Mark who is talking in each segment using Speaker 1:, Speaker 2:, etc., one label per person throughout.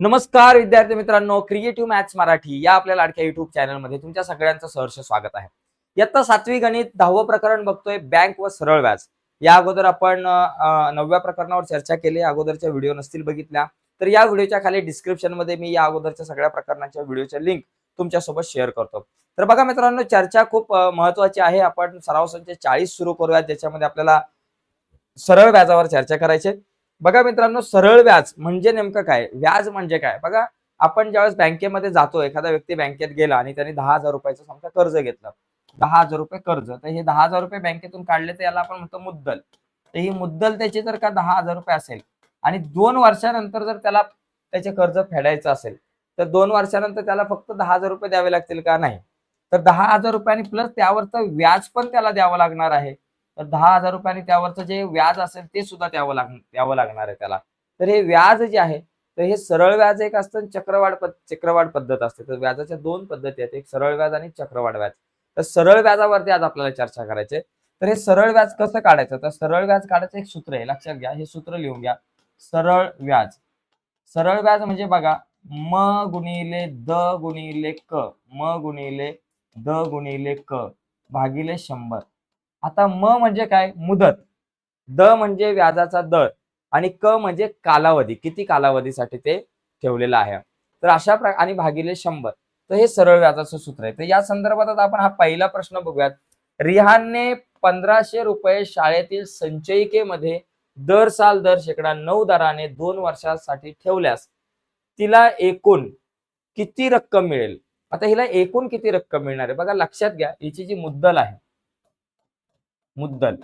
Speaker 1: नमस्कार विद्यार्थी मित्रांनो. क्रिएटिव्ह मॅथ्स मराठी या आपल्या लाडक्या युट्यूब चॅनलमध्ये तुमच्या सगळ्यांचं सहर्ष स्वागत आहे. इयत्ता सातवी गणित दहावं प्रकरण बघतोय बँक व सरळ व्याज. या अगोदर आपण नवव्या प्रकरणावर चर्चा केली अगोदरच्या व्हिडिओ नसतील बघितल्या तर या व्हिडिओच्या खाली डिस्क्रिप्शनमध्ये मी या अगोदरच्या सगळ्या प्रकरणाच्या व्हिडिओच्या लिंक तुमच्यासोबत शेअर करतो. तर बघा मित्रांनो चर्चा खूप महत्वाची आहे. आपण सराव संच चाळीस सुरू करूयात ज्याच्यामध्ये आपल्याला सरळ व्याजावर चर्चा करायची बघा मित्रांनो सरळ व्याज म्हणजे नेमकं काय? व्याज म्हणजे काय? बघा आपण ज्यावेळेस बँकेमध्ये जातो एखादा व्यक्ती बँकेत गेला आणि त्याने दहा हजार रुपयाचं समजा कर्ज घेतलं. दहा हजार रुपये कर्ज. तर हे दहा हजार रुपये बँकेतून काढले तर याला आपण म्हणतो मुद्दल. तर ही मुद्दल त्याची जर का दहा हजार रुपये असेल आणि दोन वर्षानंतर जर त्याला त्याचे कर्ज फेडायचं असेल तर दोन वर्षानंतर त्याला फक्त दहा हजार रुपये द्यावे लागतील का? नाही. तर दहा हजार रुपयांनी प्लस त्यावरचं व्याज पण त्याला द्यावं लागणार आहे. तर दहा हजार रुपयाने त्यावरचं जे व्याज असेल ते सुद्धा द्यावं लाग द्यावं लागणार आहे त्याला. तर हे व्याज जे आहे तर हे सरळ व्याज एक असतं आणि चक्रवाढ पद चक्रवाढ पद्धत असते. तर व्याजाच्या दोन पद्धती आहेत एक सरळ व्याज आणि चक्रवाढ व्याज. तर सरळ व्याजावरती आज आपल्याला चर्चा करायची तर हे सरळ व्याज कसं काढायचं? तर सरळ व्याज काढायचं एक सूत्र आहे लक्षात घ्या हे सूत्र लिहून घ्या. सरळ व्याज. सरळ व्याज म्हणजे बघा म गुणिले द गुणिले क. म गुणिले द गुणिले क. भागिले शंभर. आता म म्हणजे काय? मुदत. द म्हणजे व्याजाचा दर आणि क म्हणजे कालावधी. किती कालावधीसाठी ते ठेवलेलं आहे? तर अशा प्रकार आणि भागिले शंभर. तर हे सरळ व्याजाचं सूत्र आहे. तर या संदर्भात आता आपण हा पहिला प्रश्न बघूयात. रिहानने पंधराशे रुपये शाळेतील संचयिकेमध्ये दर साल दर शेकडा नऊ दराने दोन वर्षासाठी ठेवल्यास तिला एकूण किती रक्कम मिळेल? आता हिला एकूण किती रक्कम मिळणार आहे? बघा लक्षात घ्या. हिची जी मुद्दल आहे मुद्दल.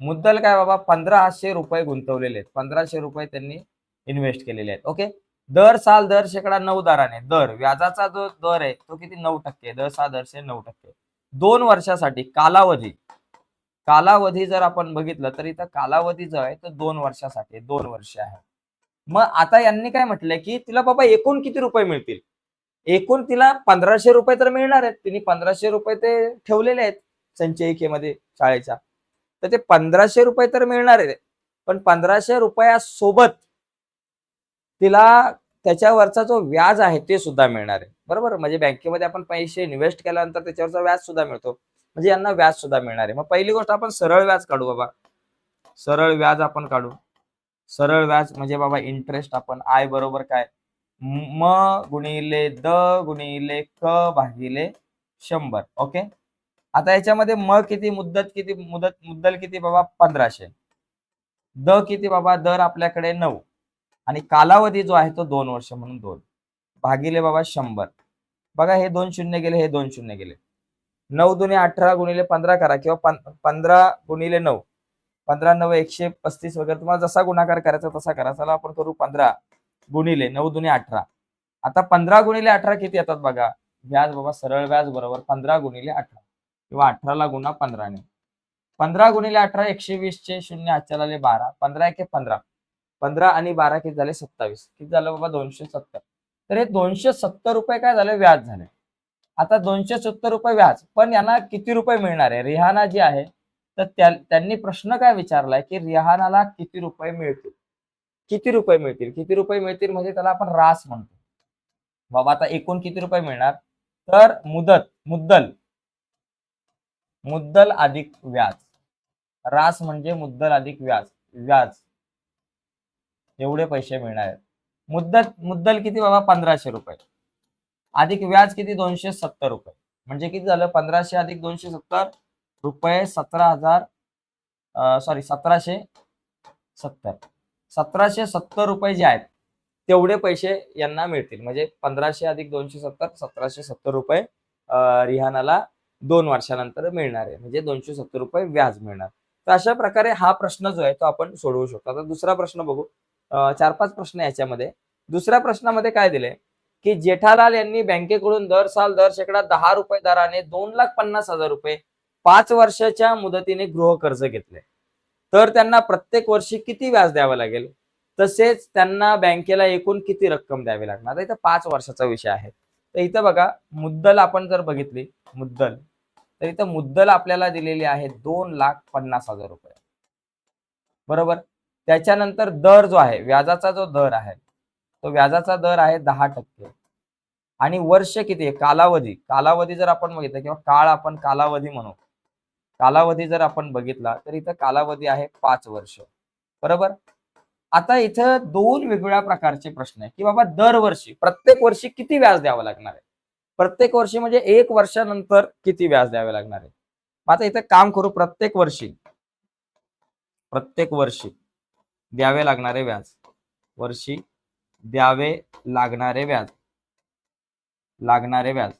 Speaker 1: मुद्दल काय बाबा? पंधराशे रुपये गुंतवलेले आहेत. पंधराशे रुपये त्यांनी इन्व्हेस्ट केलेले आहेत. ओके दर साल दर शेकडा नऊ दराने दर व्याजाचा जो दर आहे तो किती? नऊ टक्के दर साल दरशे नऊ टक्के दोन वर्षासाठी कालावधी. कालावधी जर आपण बघितलं तर इथं कालावधी जो आहे तो दोन वर्षासाठी दोन वर्ष आहे. मग आता यांनी काय म्हटलंय की तिला बाबा एकूण किती रुपये मिळतील? एकूण तिला पंधराशे रुपये तर मिळणार आहेत. तिने पंधराशे रुपये ते ठेवलेले आहेत संचयिकेमध्ये शाळेच्या. तर ते पंधराशे रुपये तर मिळणार आहे. पण पंधराशे रुपयासोबत तिला त्याच्यावरचा जो व्याज आहे ते सुद्धा मिळणार आहे. बरोबर? म्हणजे बँकेमध्ये आपण पैसे इन्व्हेस्ट केल्यानंतर त्याच्यावरचा व्याज सुद्धा मिळतो. म्हणजे यांना व्याज सुद्धा मिळणार आहे. मग पहिली गोष्ट आपण सरळ व्याज काढू बाबा. सरळ व्याज आपण काढू. सरळ व्याज म्हणजे बाबा इंटरेस्ट आपण आय बरोबर काय? म गुणिले द गुणिले क भागिले शंभर. ओके? आता याच्यामध्ये म किती मुद्दत किती मुदत मुद्दल किती बाबा? पंधराशे. द किती बाबा? दर आपल्याकडे नऊ. आणि कालावधी जो आहे तो दोन वर्ष म्हणून दोन. भागिले बाबा शंभर. बघा हे दोन शून्य गेले हे दोन शून्य गेले. नऊ दुने अठरा गुणिले पंधरा करा किंवा पंधरा गुणिले नऊ. पंधरा नऊ एकशे पस्तीस वगैरे. तुम्हाला जसा गुणाकार करायचा तसा करा. चला आपण करू पंधरा गुणिले नऊ दुने अठरा. आता पंधरा गुणिले अठरा किती येतात बघा? व्याज बाबा सरळ व्याज बरोबर पंधरा गुणिले अठरा. किंवा अठराला गुणा पंधराने. पंधरा गुणिले अठरा एकशे वीसचे शून्य आजच्या आले बारा. पंधरा एके पंधरा. पंधरा आणि बारा किती झाले? सत्तावीस. किती झालं बाबा? दोनशे सत्तर. तर हे दोनशे सत्तर रुपये काय झाले? व्याज झाले. आता दोनशे सत्तर रुपये व्याज. पण यांना किती रुपये मिळणार आहे? रिहाना जी आहे तर त्यांनी प्रश्न काय विचारलाय की रिहानाला किती रुपये मिळतील? किती रुपये मिळतील? किती रुपये मिळतील म्हणजे त्याला आपण रास म्हणतो. बाबा आता एकूण किती रुपये मिळणार? तर मुदत मुद्दल मुद्दल अधिक व्याज. रास म्हणजे मुद्दल अधिक व्याज व्याज. एवढे पैसे मिळणार. आहेत मुद्दल किती बाबा? पंधराशे रुपये. अधिक व्याज किती? दोनशे सत्तर रुपये. म्हणजे किती झालं? पंधराशे अधिक दोनशे सत्तर रुपये सतरा हजार सॉरी सतराशे सत्तर. सतराशे सत्तर रुपये जे आहेत तेवढे पैसे यांना मिळतील. म्हणजे पंधराशे अधिक दोनशे सत्तर सतराशे सत्तर रुपये रिहानाला दोन वर्षानंतर मिळणार आहे. म्हणजे दोनशे सत्तर रुपये व्याज मिळणार. तर अशा प्रकारे हा प्रश्न जो आहे तो आपण सोडवू शकतो. आता दुसरा प्रश्न बघू. चार पाच प्रश्न याच्यामध्ये. दुसऱ्या प्रश्नामध्ये काय दिले की जेठालाल यांनी बँकेकडून दर साल दर शेकडा दहा रुपये दराने दोन लाख पन्नास हजार रुपये पाच वर्षाच्या मुदतीने गृह कर्ज घेतले तर त्यांना प्रत्येक वर्षी किती व्याज द्यावं लागेल? तसेच त्यांना बँकेला एकूण किती रक्कम द्यावी लागणार? इथं पाच वर्षाचा विषय आहे. तर इथं बघा मुद्दल आपण जर बघितली मुद्दल. तर इथं मुद्दल आपल्याला दिलेली आहे दोन लाख पन्नास हजार रुपये. बरोबर? त्याच्यानंतर दर जो आहे व्याजाचा जो दर आहे तो व्याजाचा दर आहे दहा टक्के. आणि वर्ष किती आहे? कालावधी. कालावधी जर आपण बघितलं किंवा काळ आपण कालावधी म्हणू कालावधी जर आपण बघितला तर इथं कालावधी आहे पाच वर्ष. बरोबर? आता इथं दोन वेगवेगळ्या प्रकारचे प्रश्न आहे की बाबा दरवर्षी प्रत्येक वर्षी किती व्याज द्यावं लागणार आहे? प्रत्येक वर्षी म्हणजे एक वर्षानंतर किती व्याज द्यावे लागणार आहे? आता इथं काम करू प्रत्येक वर्षी. प्रत्येक वर्षी द्यावे लागणारे व्याज. वर्षी द्यावे लागणारे व्याज. लागणारे व्याज.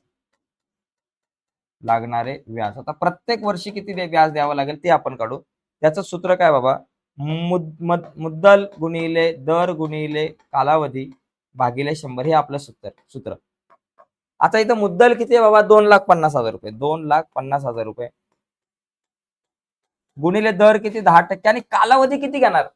Speaker 1: लागणारे व्याज. आता प्रत्येक वर्षी किती व्याज द्यावं लागेल ते आपण काढू. त्याचं सूत्र काय बाबा? मुद मद- मुद्दल गुणिले दर गुणिले कालावधी भागिले शंभर हे आपलं सूत्र सूत्र. आता इथं मुद्दल किती आहे बाबा? दोन लाख पन्नास हजार रुपये. दोन लाख पन्नास हजार रुपये. गुणिले दर किती? दहा टक्के. आणि कालावधी किती घेणार?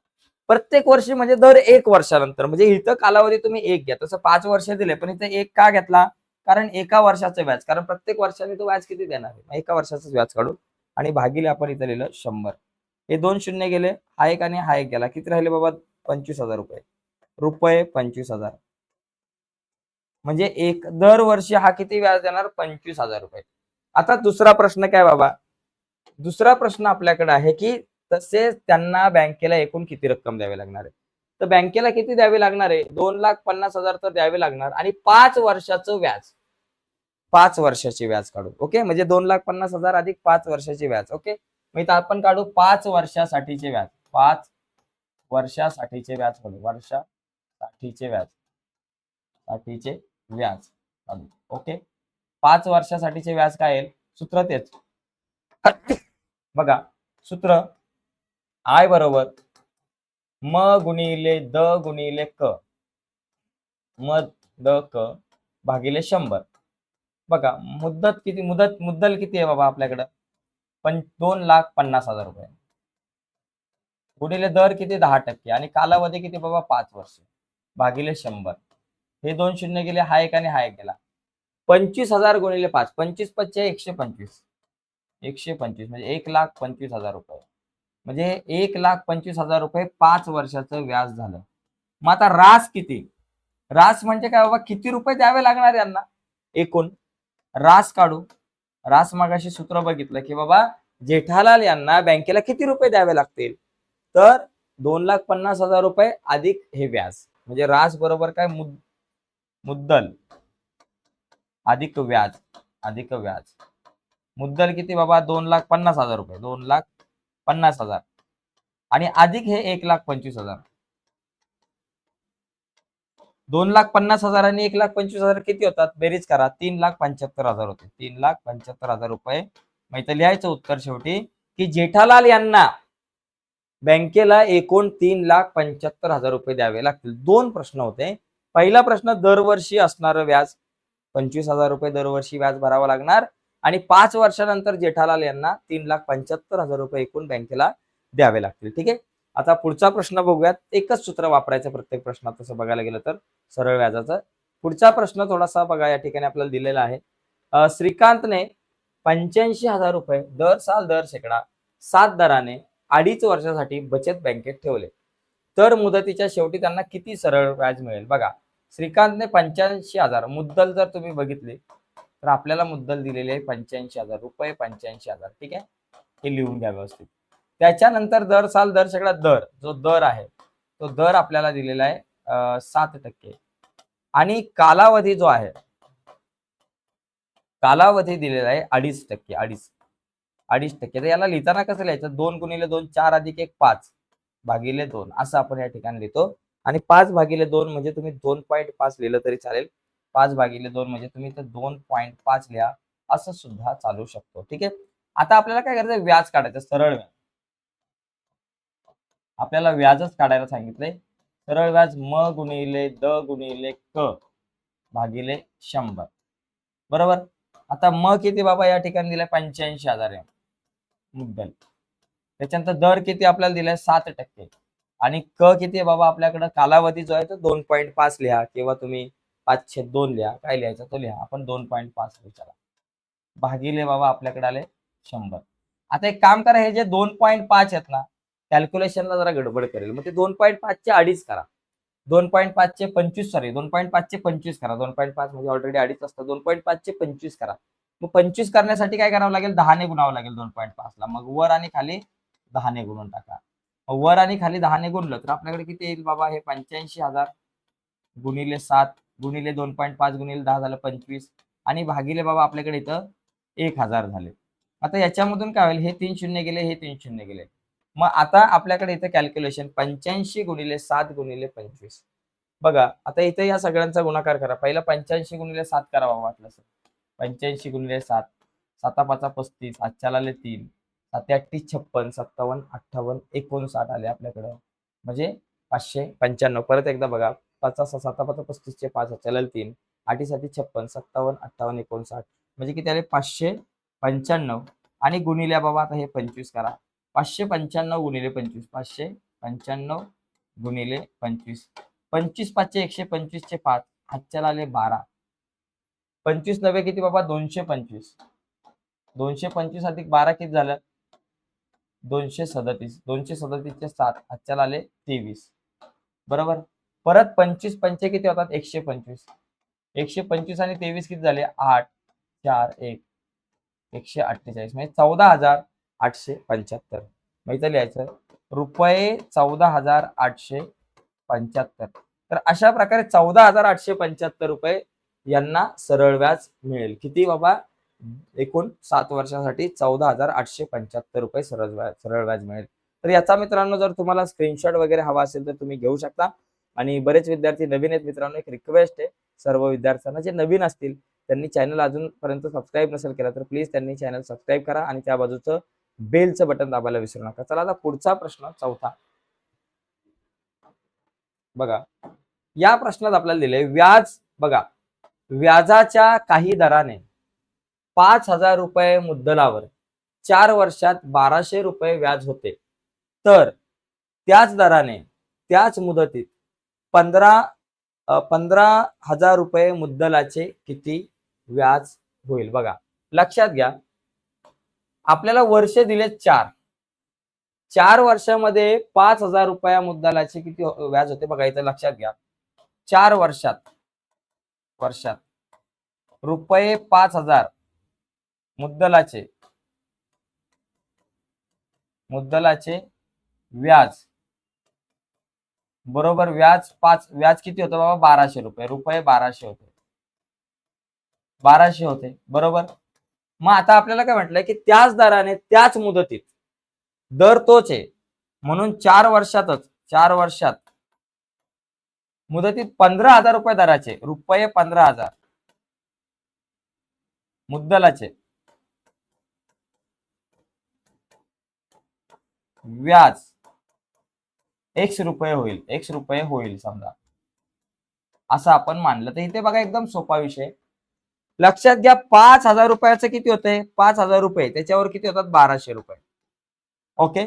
Speaker 1: प्रत्येक वर्षी म्हणजे दर एक वर्षानंतर. म्हणजे इथं कालावधी तुम्ही एक घ्या. तसं पाच वर्ष दिले पण इथं एक का घेतला? कारण एका वर्षाचं व्याज. कारण प्रत्येक वर्षाने तो व्याज किती देणार आहे? एका वर्षाचं व्याज काढू आणि भागिले आपण इथं लिहिलं शंभर. हे दोन शून्य गेले. हा एक आणि हा एक गेला. किती राहिले बाबा? पंचवीस हजार रुपये. रुपये पंचवीस हजार. म्हणजे एक दरवर्षी हा किती व्याज देणार? पंचवीस हजार रुपये. आता दुसरा प्रश्न काय बाबा? दुसरा प्रश्न आपल्याकडे आहे की तसेच त्यांना बँकेला एकूण किती रक्कम द्यावी लागणार आहे? तर बँकेला किती द्यावी लागणार आहे? दोन लाख पन्नास हजार तर द्यावे लागणार आणि पाच वर्षाचं व्याज. पाच वर्षाचे व्याज काढू. ओके? म्हणजे दोन लाख पन्नास हजार अधिक पाच वर्षाचे व्याज. ओके? मग आपण काढू पाच वर्षासाठीचे व्याज. पाच वर्षासाठीचे व्याज काढू. वर्षासाठीचे व्याज. साठीचे व्याज. ओके? पाच वर्षासाठीचे व्याज काय येईल? सूत्र तेच. बघा. सूत्र आय बरोबर म गुणिले द गुणिले क. म द क भागिले शंभर. बघा. मुद्दत किती? मुदत मुद्दल किती आहे बाबा आपल्याकडं? पण दोन लाख पन्नास हजार रुपये. गुणिले दर किती? दहा टक्के. आणि कालावधी किती बाबा? पाच वर्ष. भागिले शंभर. हे दोन शून्य गेले हा एक आणि हा एक गेला. पंचवीस हजार गुणिले पाच पंचवीस पच्चे एकशे पंचवीस. एकशे पंचवीस म्हणजे एक लाख पंचवीस हजार रुपये. म्हणजे एक लाख पंचवीस हजार रुपये पाच वर्षाचं व्याज झालं. मग आता रास किती? रास म्हणजे काय बाबा किती रुपये द्यावे लागणार यांना? एकूण. रास काढू. रास मागाशी सूत्र बघितलं की बाबा जेठालाल यांना बँकेला किती रुपये द्यावे लागतील? तर दोन लाख पन्नास हजार रुपये अधिक हे व्याज. म्हणजे रास बरोबर काय मुद मुद्दल. अधिक व्याज अधिक व्याज. मुद्दल किती बाबा? दोन लाख पन्नास हजार रुपये. दोन लाख पन्नास हजार. आणि अधिक हे एक लाख पंचवीस हजार. दोन लाख पन्नास हजार आणि एक लाख पंचवीस हजार किती होतात? बेरीज करा. तीन लाख पंच्याहत्तर हजार होते. तीन लाख पंच्याहत्तर हजार रुपये. मग लिहायचं उत्तर शेवटी की जेठालाल यांना बँकेला एकूण तीन लाख पंच्याहत्तर हजार रुपये द्यावे लागतील. दोन प्रश्न होते. पहिला प्रश्न दरवर्षी असणारं व्याज. पंचवीस हजार रुपये दरवर्षी व्याज भरावं लागणार. आणि पाच वर्षानंतर जेठालाल यांना तीन लाख पंच्याहत्तर हजार रुपये एकूण बँकेला द्यावे लागतील. ठीक आहे? आता पुढचा प्रश्न बघूयात. एकच सूत्र वापरायचं प्रत्येक प्रश्नात तसं बघायला गेलं तर सरळ व्याजाचं. पुढचा प्रश्न थोडासा बघा या ठिकाणी आपल्याला दिलेला आहे. श्रीकांतने पंच्याऐंशी हजार रुपये दर साल दर शेकडा सात दराने अडीच वर्षासाठी बचत बँकेत ठेवले. तर मुदतीच्या शेवटी त्यांना किती सरळ व्याज मिळेल? बघा श्रीकांतने पंच्याऐंशी हजार मुद्दल जर तुम्ही बघितले तर आपल्याला मुद्दल दिलेले आहे पंच्याऐंशी हजार रुपये पंच्याऐंशी हजार. ठीक आहे? हे लिहून घ्या व्यवस्थित. त्याच्यानंतर दर साल दर शेकडा दर जो दर आहे तो दर आपल्याला दिलेला आहे सात टक्के. आणि कालावधी जो आहे कालावधी दिलेला आहे अडीच टक्के अडीच अडीच टक्के. तर याला लिहिताना कसं लिहायचं? दोन गुणिले दोन चार अधिक एक पाच भागिले दोन. असं आपण या ठिकाणी लिहितो. आणि पाच भागिले दोन म्हणजे तुम्ही दोन पॉईंट पाच लिहिलं तरी चालेल. पाच भागिले दोन म्हणजे तुम्ही तर दोन पॉईंट पाच लिहा असं सुद्धा चालू शकतो. ठीक आहे? आता आपल्याला काय करायचं व्याज काढायचं सरळ व्याज. आपल्याला व्याजच काढायला सांगितलंय. सरळ व्याज म गुणिले द गुणिले क भागिले शंभर. बरोबर? आता म किती बाबा या ठिकाणी दिलाय? पंच्याऐंशी हजार आहे. मुद्दल. त्याच्यानंतर दर किती आपल्याला दिलाय? सात टक्के. आणि क किती आहे बाबा आपल्याकडं? कालावधी जो आहे तो दोन पॉईंट पाच लिहा किंवा तुम्ही पाचशे दोन लिहा. काय लिहायचं तो लिहा. आपण दोन पॉईंट पाच विचारा. भागिले बाबा आपल्याकडे आले शंभर. आता एक काम करा हे जे दोन पॉईंट पाच आहेत ना कॅल्क्युलेशनला जरा गडबड करेल. मग ते दोन पॉईंट पाचचे अडीच करा. दोन पॉईंट पाचचे पंचवीस सॉरी दोन पॉईंट पाचचे पंचवीस करा. दोन पॉईंट पाच म्हणजे ऑलरेडी अडीच असतं. दोन पॉईंट पाचचे पंचवीस करा. मग पंचवीस करण्यासाठी काय करावं लागेल? दहाने गुणावं लागेल दोन पॉईंट पाचला. मग वर आणि खाली दहाने गुणून टाका. वर आणि खाली दहाने गुणलं तर आपल्याकडे किती येईल बाबा? हे पंच्याऐंशी हजार गुणिले सात गुणिले दोन पॉईंट पाच गुणिले दहा झालं पंचवीस आणि भागिले बाबा आपल्याकडे इथं एक हजार झाले. आता याच्यामधून काय होईल? हे तीन शून्य गेले हे तीन शून्य गेले. मग आता आपल्याकडे इथं कॅल्क्युलेशन पंच्याऐंशी गुणिले सात गुणिले पंचवीस. बघा आता इथे या सगळ्यांचा गुणाकार करा. पहिला पंच्याऐंशी गुणिले सात करावा वाटलं सर. पंच्याऐंशी गुणिले सात साता पाचा पस्तीस आजच्याला तीन. साते छप्पन सत्तावन्न अठ्ठावन्न एकोणसाठ आले आपल्याकडं. म्हणजे पाचशे पंच्याण्णव. परत एकदा बघा. पाचा सहा साता पाच पस्तीसचे पाच आजच्याला तीन. अठीसाती छप्पन सत्तावन्न अठ्ठावन्न एकोणसाठ. म्हणजे किती आले? पाचशे पंच्याण्णव. आणि गुणिल्या बाबा आता हे पंचवीस करा. पाचशे पंच्याण्णव गुणिले पंचवीस. पाचशे पंच्याण्णव गुणिले पंचवीस. पंचवीस पाचशे एकशे पंचवीसचे पाच. हातच्याला आले बारा. पंचवीस नव्हे किती बाबा? दोनशे पंचवीस. दोनशे पंचवीस अधिक बारा किती झालं? दोनशे सदतीस दोनशे सदतीसचे सात हातच्याला आले तेवीस. बरोबर? परत पंचवीस पंचे किती होतात? एकशे पंचवीस. एकशे पंचवीस आणि तेवीस किती झाले? आठ चार एक. एकशे अठ्ठेचाळीस. म्हणजे चौदा हजार आठशे पंच्याहत्तर. मग लिहायचं? रुपये चौदा हजार आठशे पंच्याहत्तर. तर अशा प्रकारे चौदा हजार आठशे पंच्याहत्तर रुपये यांना सरळ व्याज मिळेल. किती बाबा? एकूण सात वर्षासाठी चौदा हजार आठशे पंच्याहत्तर रुपये सरळ व्याज सरळ व्याज मिळेल. तर याचा मित्रांनो जर तुम्हाला स्क्रीनशॉट वगैरे हवा असेल तर तुम्ही घेऊ शकता. आणि बरेच विद्यार्थी नवीन आहेत मित्रांनो एक रिक्वेस्ट आहे. सर्व विद्यार्थ्यांना जे नवीन असतील त्यांनी चॅनल अजूनपर्यंत सबस्क्राईब नसेल केला तर प्लीज त्यांनी चॅनल सबस्क्राईब करा आणि त्या बाजूचं बेलचं बटन दाबायला विसरू नका. चला आता पुढचा प्रश्न चौथा. बघा या प्रश्नात आपल्याला दिले व्याज बघा व्याजाच्या काही दराने पाच हजार रुपये मुद्दलावर. चार वर्षात बाराशे रुपये व्याज होते. तर त्याच दराने त्याच मुदतीत पंधरा पंधरा हजार रुपये मुद्दलाचे किती व्याज होईल बघा. लक्षात घ्या. आपल्याला वर्ष दिले चार. चार वर्षामध्ये पाच हजार रुपया मुद्दलाचे किती हो, व्याज होते बघा इथं लक्षात घ्या. चार वर्षात वर्षात रुपये पाच हजार मुद्दलाचे मुद्दलाचे व्याज. बरोबर व्याज पाच व्याज किती होतं बाबा? बाराशे रुपये. रुपये बाराशे होते. बाराशे होते. बरोबर? मग आता आपल्याला काय म्हटलंय की त्याच दराने त्याच मुदतीत दर तोच आहे. म्हणून चार वर्षातच चार वर्षात मुदतीत पंधरा हजार रुपये दराचे रुपये पंधरा हजार. मुद्दलाचे. व्याज. एकशे रुपये होईल एकशे रुपये होईल समजा. असं आपण मानलं तर इथे बघा एकदम सोपा विषय. लक्षात घ्या पाच हजार रुपयाचं किती होते? पाच हजार रुपये. त्याच्यावर किती होतात? बाराशे रुपये. ओके?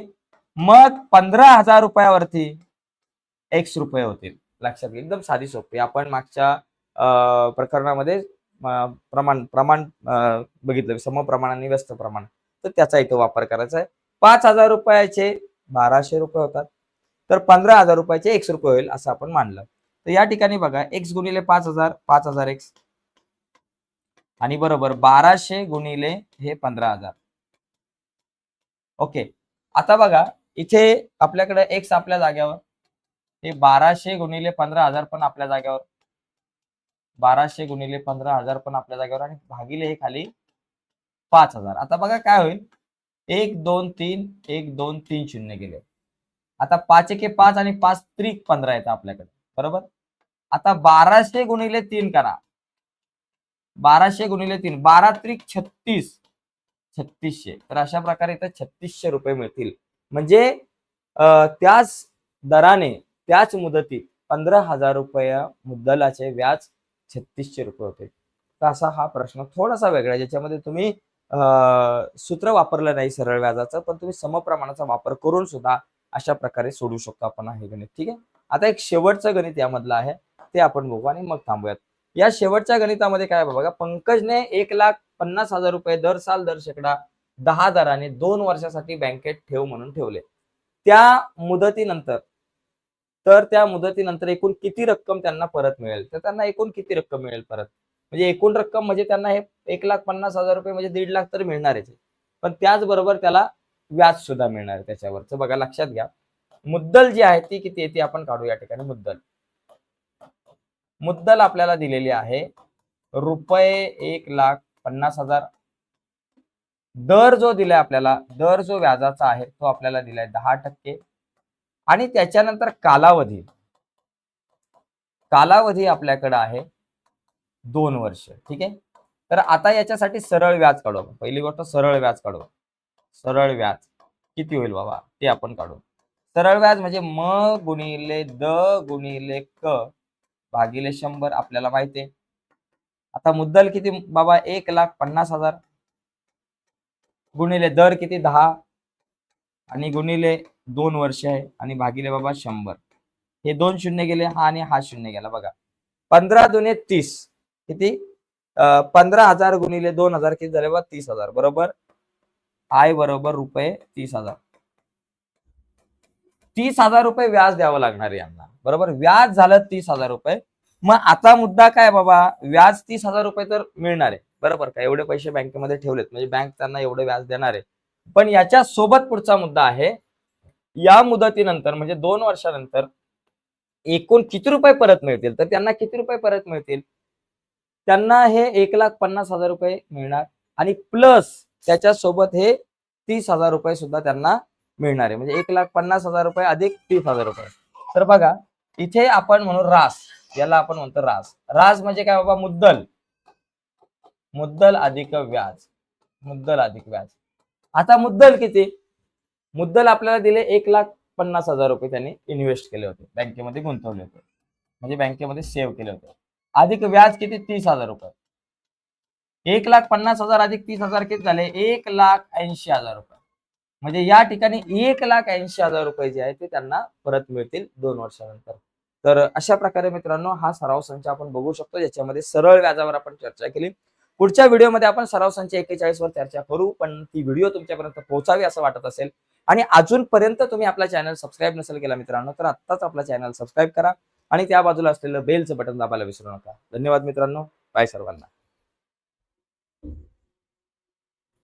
Speaker 1: मग पंधरा हजार रुपयावरती एकशे रुपये होतील. लक्षात घ्या एकदम साधी सोपी. आपण मागच्या अं, प्रकरणामध्ये प्रमाण प्रमाण बघितलं. समप्रमाण आणि व्यस्त प्रमाण. तर त्याचा इथं वापर करायचा आहे. पाच हजार रुपयाचे बाराशे रुपये होतात. तर पंधरा हजार रुपयाचे एक्स रुपये होईल असं आपण मानलं. तर या ठिकाणी बघा एक्स गुणिले पाच हजार पाच हजार एक्स. आणि बरोबर बाराशे गुणिले हे पंधरा हजार. ओके. आता बघा इथे आपल्याकडे एक्स आपल्या जाग्यावर. हे बाराशे गुणिले पंधरा हजार पण आपल्या जाग्यावर. बाराशे गुणिले पंधरा हजार पण आपल्या जागेवर आणि भागिले हे खाली पाच हजार. आता बघा काय होईल? एक दोन तीन एक दोन तीन शून्य गेले. आता पाच एके पाच आणि पाच त्रिक पंधरा येतं आपल्याकडे. बरोबर? आता बाराशे गुणिले तीन करा. बाराशे गुणिले तीन. बारा त्रिक छत्तीस. छत्तीसशे. तर अशा प्रकारे इथं छत्तीसशे रुपये मिळतील. म्हणजे त्याच दराने त्याच मुदतीत पंधरा हजार रुपया मुद्दलाचे व्याज छत्तीसशे रुपये होते. तर असा हा प्रश्न थोडासा वेगळा ज्याच्यामध्ये तुम्ही सूत्र वापरलं नाही सरळ व्याजाचं पण तुम्ही समप्रमाणाचा वापर करून सुद्धा अशा प्रकारे सोडू शकतो आपण हे गणित ठीक आहे? आता एक शेवटचं गणित यामधलं आहे ते आपण बघू आणि मग थांबूयात. या शेवटच्या गणितामध्ये काय बघा पंकजने एक लाख पन्नास हजार रुपये दर साल दर शेकडा दहा दराने दोन वर्षासाठी बँकेत ठेव म्हणून ठेवले. त्या मुदतीनंतर तर त्या मुदतीनंतर एकूण किती रक्कम त्यांना परत मिळेल? तर त्यांना एकूण किती रक्कम मिळेल परत? म्हणजे एकूण रक्कम म्हणजे त्यांना हे एक लाख पन्नास हजार रुपये म्हणजे दीड लाख तर मिळणारच आहे. पण त्याचबरोबर त्याला व्याज सुद्धा मिळणार आहे त्याच्यावरचं. बघा लक्षात घ्या. मुद्दल जी आहे ती किती आहे ती आपण काढू या ठिकाणी. मुद्दल. मुद्दल आपल्याला दिलेली आहे रुपये एक लाख पन्नास हजार. दर जो दिलाय आपल्याला दर जो व्याजाचा आहे तो आपल्याला दिलाय दहा टक्के. आणि त्याच्यानंतर कालावधी. कालावधी आपल्याकडे आहे दोन वर्ष ठीक आहे? तर आता याच्यासाठी सरळ व्याज काढू आपण. पहिली गोष्ट सरळ व्याज काढू. सरळ व्याज. किती होईल बाबा? ते आपण काढू. सरळ व्याज म्हणजे म गुणिले द गुणिले क भागिले शंभर आपल्याला माहिती आहे. आता मुद्दल किती बाबा? एक लाख पन्नास हजार. गुणिले दर किती? दहा. आणि गुणिले दोन वर्ष आहे. आणि भागिले बाबा शंभर. हे दोन शून्य गेले हा आणि हा शून्य गेला. बघा. पंधरा दुने तीस. किती? पंधरा हजार गुणिले दोन हजार किती झाले बा तीस हजार. बरोबर? आय बरोबर रुपये तीस हजार. तीस हजार रुपये व्याज द्यावं लागणार आहे यांना. बरोबर? व्याज झालं तीस हजार रुपये. मग आता मुद्दा काय बाबा? व्याज तीस हजार रुपये तर मिळणार आहे. बरोबर का? एवढे पैसे बँकेमध्ये ठेवलेत. म्हणजे बँक त्यांना एवढे व्याज देणार आहे. पण याच्या सोबत पुढचा मुद्दा आहे. या मुदतीनंतर म्हणजे दोन वर्षानंतर एकूण किती रुपये परत मिळतील? तर त्यांना किती रुपये परत मिळतील? त्यांना हे एक लाख पन्नास हजार रुपये मिळणार आणि प्लस त्याच्या सोबत हे तीस हजार रुपये सुद्धा त्यांना मिळणार आहे. म्हणजे एक लाख पन्नास हजार रुपये अधिक तीस हजार रुपये. तर बघा इथे आपण म्हणू रास. याला आपण म्हणतो रास. रास म्हणजे काय बाबा? मुद्दल. मुद्दल अधिक व्याज. मुद्दल अधिक व्याज. आता मुद्दल किती? मुद्दल आपल्याला दिले एक लाख पन्नास हजार रुपये त्यांनी इन्व्हेस्ट केले होते. बँकेमध्ये गुंतवले होते. म्हणजे बँकेमध्ये सेव्ह केले होते. अधिक व्याज किती? तीस हजार रुपये. एक लाख पन्नास हजार अधिक तीस हजार किती झाले? एक लाख ऐंशी हजार रुपये. म्हणजे या ठिकाणी एक लाख ऐंशी हजार रुपये जे आहे ते त्यांना परत मिळतील दोन वर्षानंतर. तर अशा प्रकारे मित्रांनो हा सराव संच आपण बघू शकतो. ज्याच्यामध्ये सरळ व्याजावर आपण चर्चा केली. पुढच्या व्हिडिओमध्ये आपण सराव संच एक्केचाळीस वर चर्चा करू पण ती व्हिडिओ तुमच्यापर्यंत पोहोचावी असं वाटत असेल. आणि अजूनपर्यंत तुम्ही आपला चॅनल सबस्क्राईब नसेल केला मित्रांनो तर आत्ताच आपला चॅनल सबस्क्राईब करा. आणि त्या बाजूला असलेलं बेलचं बटन दाबायला विसरू नका. धन्यवाद मित्रांनो. बाय सर्वांना.